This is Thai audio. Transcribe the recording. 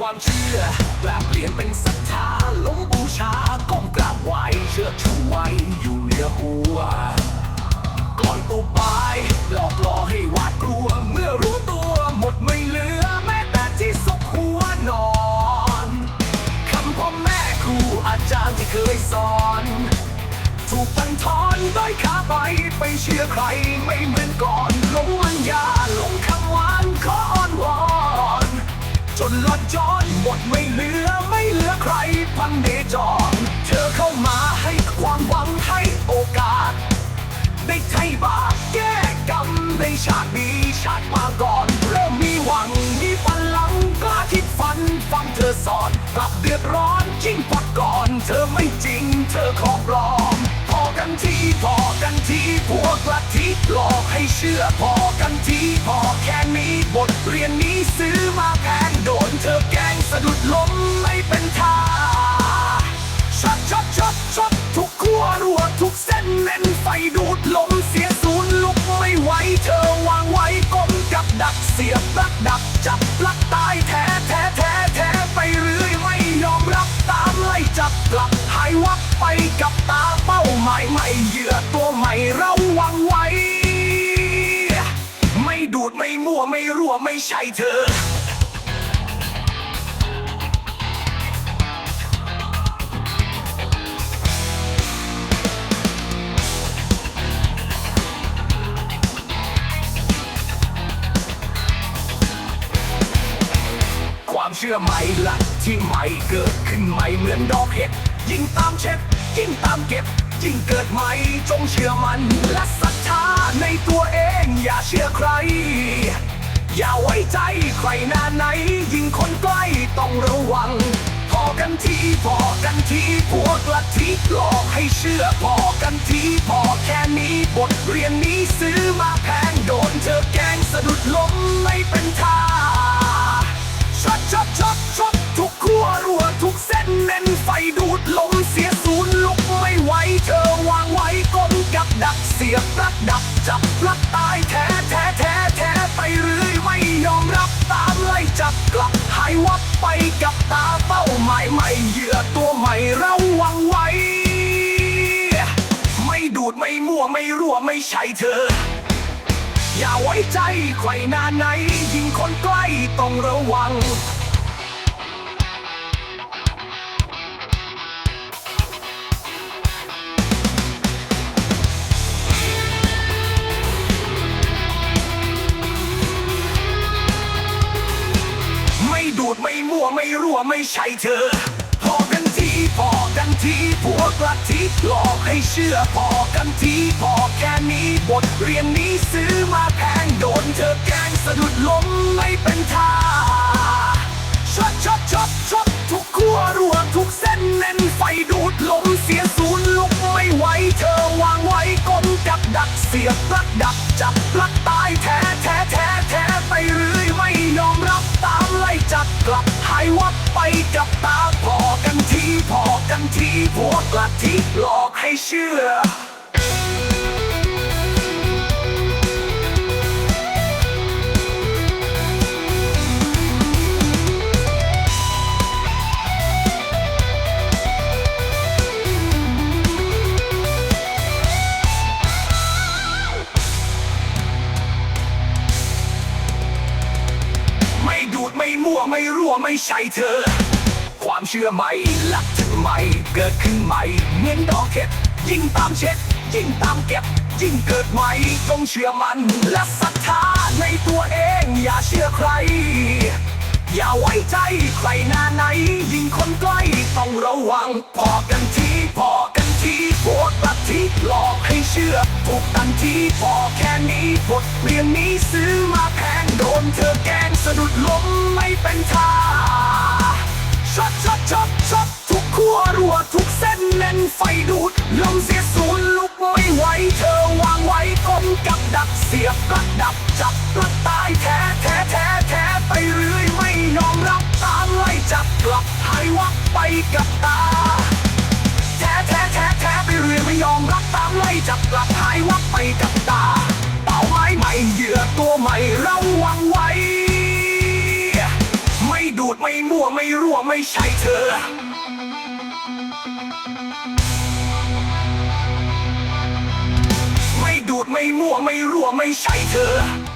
ความเชื่อแปลเปลี่ยนเป็นศรัทธาล้มบูชาก้มกราบไหวเชื่อชูไว้อยู่เหนือหัว ก่อนตัวบายหลอกล่อให้หวาดกลัว เมื่อรู้ตัวหมดไม่เหลือ แม้แต่ที่ซุกหัวนอนคำพ่อแม่ครูอาจารย์ที่เคยสอน ถูกบันทอนด้อยขาไปไปเชื่อใครไม่เหมือนก่อนหลงมันยาหลงคำหวานขออ้อนวอน จนลอดจอนหมดไม่เหลือไม่เหลือใครพันเดจรเธอเข้ามาให้ความหวังให้โอกาส ได้ไถ่บาปแก้กรรมในชาตินี้ชาติมาก่อน เริ่มมีหวังมีพลังกล้าคิดฝันฟังเธอสอนกลับเดือดร้อนจริงกว่าก่อน เธอไม่จริง เธอของปลอม กันทีพอกันทีพวกละทิหลอกให้เชื่อพอกันทีพอแค่นี้บทเรียนนี้ซื้อมาแพงโดนเธอแกงสะดุดล้มไม่เป็นท่าช็อตช็อตช็อตช็อตทุกขั้วรัวทุกเส้นเน้นไฟดูดลมเสียศูนย์ลุกไม่ไหวเธอวางไว้ก้มกับดักเสียบลักดักจับลักตายแท้แวับไปกับตาเป้าหมายไม่เหยื่อตัวใหม่เราวางไว้ ไม่ดูดไม่มั่วไม่รั่วไม่ใช่เธอความเชื่อใหม่ละที่ใหม่เกิดขึ้นใหม่เหมือนดอกเห็ด ยิ่งตามเช็ดยิ่งตามเก็บ ยิ่งเกิดใหม่จงเชื่อมัน และศรัทธาในตัวเองอย่าเชื่อใคร อย่าไว้ใจใครหน้าไหน ยิ่งคนใกล้ต้องระวัง พอกันทีพอกันทีพวกลัทธิหลอกให้เชื่อพอกันทีพอแค่นี้บทเรียนนี้ซื้อมาแพงโดนเธอแกงสะดุดล้มไม่เป็นท่าช็อตช็อตช็อตช็อตทุกขั้วรัว เน้นไฟดูดลมเสียศูนย์ลุกไม่ไหวเธอวางไว้ก้มกับดักเสียบลักดับจับลักตายแท้แท้แท้แท้ไปเรื่อยไม่ยอมรับตามไล่จับกลับหายวับไปกับตาเป้าหมายไม่เหยื่อตัวใหม่เราวางไว้ ไม่ดูดไม่มั่วไม่รั่วไม่ใช่เธออย่าไว้ใจใครหน้าไหน ยิ่งคนใกล้ต้องระวัง ไม่มั่วไม่รั่วไม่ใช่เธอ พอกันทีพอกันทีพวกลัทธิหลอกให้เชื่อพอกันทีพอแค่นี้บทเรียนนี้ซื้อมาแพงโดนเธอแกล้งสะดุดล้มไม่เป็นท่าช็อตช็อตช็อตช็อตทุกขั้วรัวทุกเส้นเน้นไฟดูดลมเสียศูนย์ลุกไม่ไหวเธอวางไว้ก้มกับดักเสียบลักดักจับลัก กันทีพวกลัทธิหลอกให้เชื่อ ไม่ดูดไม่มั่วไม่รั่วไม่ใช่เธอ ความเชื่อใหม่หลัก ใหม่เกิดขึ้นใหม่เหมือนดอกเห็ดยิ่งตามเช็ดยิ่งตามเก็บ ยิ่งเกิดใหม่ต้องเชื่อมัน และศรัทธาในตัวเองอย่าเชื่อใคร อย่าไว้ใจใครหน้าไหน ยิ่งคนใกล้ต้องระวังพอกันทีพอกันทีพวกลัทธิหลอกให้เชื่อถูกตันทีพอแค่นี้บทเรียนนี้ซื้อมาแพงโดนเธอแกงสะดุดล้มไม่เป็นท่าช็อตช็อตช็อตช็อต วรัวทุกเส้นเน้นไฟดูดลมเสียศูนย์ลุกไม่ไหวเธอวางไว้ก้มกับดักเสียบกระดับจับกระตายแท้แท้แท้แท้ไปเรื่อยไม่ยอมรับตามไล่จับกลับหายวับไปกับตา แท้แท้แท้แท้ไปเรื่อยไม่ยอมรับตามไล่จับกลับหายวับไปกับตา เป้าหมายใหม่เหยื่อตัวใหม่เราวางไว้ ไม่มั่วไม่รั่วไม่ใช่เธอ ไม่ดูดไม่มั่วไม่รั่วไม่ใช่เธอ